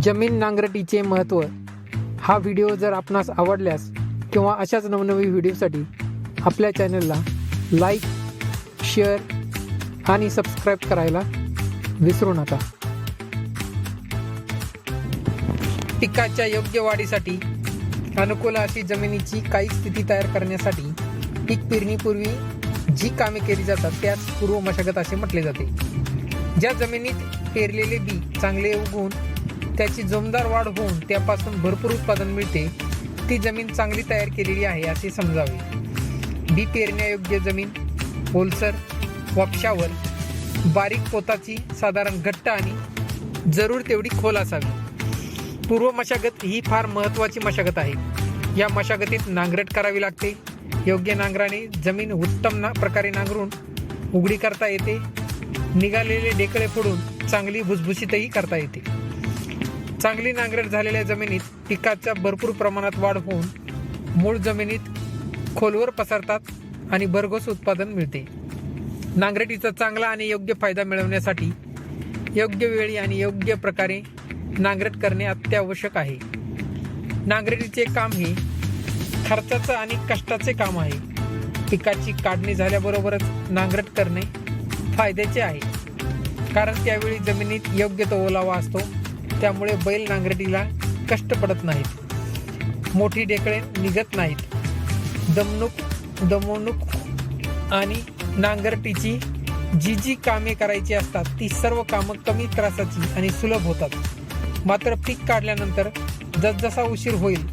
जमीन नांगरटीचे महत्त्व. हा व्हिडिओ जर आपणास आवडल्यास किंवा अशाच नवनवी व्हिडिओसाठी आपल्या चॅनलला लाईक शेअर आणि सबस्क्राईब करायला विसरू नका. पिकाच्या योग्य वाढीसाठी अनुकूल अशी जमिनीची काही स्थिती तयार करण्यासाठी पीक पेरणीपूर्वी जी कामे केली जातात त्यास पूर्व मशागत असे म्हटले जाते. ज्या जमिनीत पेरलेले बी चांगले उगवून त्याची जोमदार वाढ होऊन त्यापासून भरपूर उत्पादन मिळते. ती जमीन चांगली तयार केलेली आहे असे समजावे. बी पेरण्यायोग्य जमीन ओलसर वापशावर बारीक पोताची साधारण घट्ट आणि जरूर तेवढी खोल असावी. पूर्व मशागत ही फार महत्त्वाची मशागत आहे. या मशागतीत नांगरट करावी लागते. योग्य नांगराने जमीन उत्तम ना प्रकारे नांगरून उघडी करता येते. निघालेले डेकळे फोडून चांगली भुसभुशीतही करता येते. चांगली नांगरट झालेल्या जमिनीत पिकाच्या भरपूर प्रमाणात वाढ होऊन मूळ जमिनीत खोलवर पसरतात आणि भरघोस उत्पादन मिळते. नांगरटीचा चांगला आणि योग्य फायदा मिळवण्यासाठी योग्य वेळी आणि योग्य प्रकारे नांगरट करणे अत्यावश्यक आहे. नांगरटीचे काम हे खर्चाचं आणि कष्टाचे काम आहे. पिकाची काढणी झाल्याबरोबरच नांगरट करणे फायद्याचे आहे. कारण त्यावेळी जमिनीत योग्य तो ओलावा असतो. त्यामुळे बैल नांगरटीला कष्ट पडत नाहीत. मोठी डेकळे निघत नाहीत. दमणूक दमवणूक आणि नांगरटीची जी जी कामे करायची असतात ती सर्व कामं कमी त्रासाची आणि सुलभ होतात. मात्र पीक काढल्यानंतर जसजसा उशीर होईल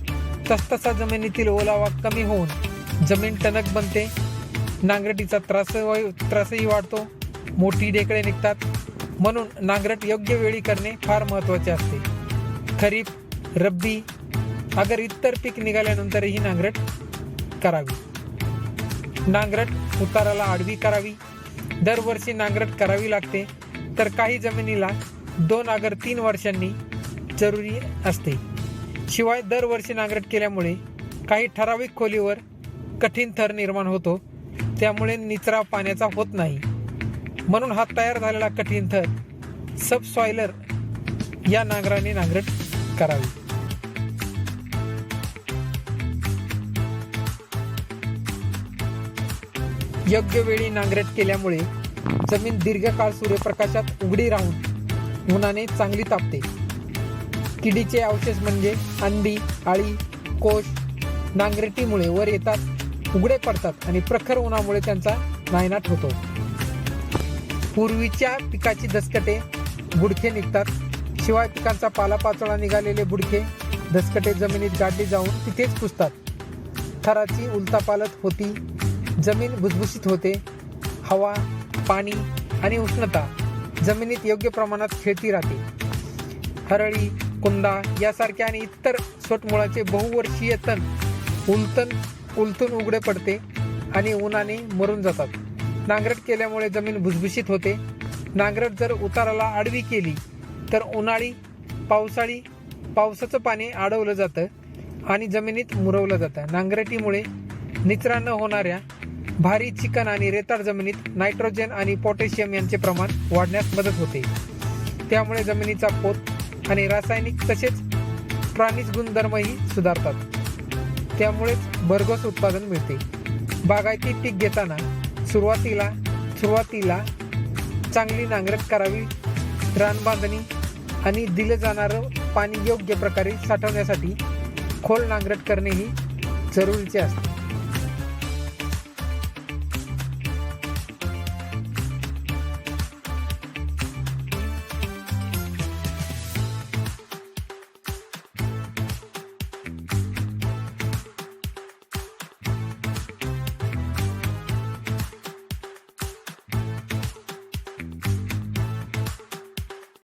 तसतसा जमिनीतील ओलावा कमी होऊन जमीन टणक बनते. नांगरटीचा त्रास त्रासही वाढतो. मोठी डेकळे निघतात. म्हणून नांगरट योग्य वेळी करणे फार महत्त्वाचे असते. खरीप रब्बी अगर इतर पीक निघाल्यानंतरही नांगरट करावी. नांगरट उताराला आडवी करावी. दरवर्षी नांगरट करावी लागते तर काही जमिनीला दोन अगर तीन वर्षांनी जरुरी असते. शिवाय दरवर्षी नांगरट केल्यामुळे काही ठराविक खोलीवर कठीण थर निर्माण होतो त्यामुळे निचरा पाण्याचा होत नाही. म्हणून हा तयार झालेला कठीण थर सबसॉयलर या नांगराने नांगरट करावी. योग्य वेळी नांगरट केल्यामुळे जमीन दीर्घकाळ सूर्यप्रकाशात उघडी राहून उन्हाने चांगली तापते. किडीचे अवशेष म्हणजे अंडी आळी कोश नांगरटीमुळे वर येतात उघडे पडतात आणि प्रखर उन्हामुळे त्यांचा नायनाट होतो. पूर्वीच्या पिकाची दसकटे बुडके निघतात. शिवाय पिकांचा पालापाचोळा निघालेले बुडके दसकटे जमिनीत गाडली जाऊन तिथेच पुसतात. थराची उलतापालत होती. जमीन भुसभुशीत होते. हवा पाणी आणि उष्णता जमिनीत योग्य प्रमाणात खेळती राहते. हरळी कुंदा यासारख्या आणि इतर सोटमुळाचे बहुवर्षीय तण उलतन उलतून उघडे पडते आणि उन्हाने मरून जातात. नांगरट केल्यामुळे जमीन भुसभुशीत होते. नांगरट जर उताराला आडवी केली तर उन्हाळी पावसाळी पावसाचं पाणी अडवलं जातं आणि जमिनीत मुरवलं जातं. नांगरटीमुळे निचरा न होणाऱ्या भारी चिकन आणि रेताड जमिनीत नायट्रोजन आणि पोटॅशियम यांचे प्रमाण वाढण्यास मदत होते. त्यामुळे जमिनीचा पोत आणि रासायनिक तसेच प्राणीज गुणधर्मही सुधारतात. त्यामुळेच भरघोस उत्पादन मिळते. बागायती पीक घेताना सुरुवातीला सुरुवातीला चांगली नांगरट करावी रानबांधणी आणि दिलं जाणारं पाणी योग्य प्रकारे साठवण्यासाठी खोल नांगरट करणे ही जरुरीचे असते.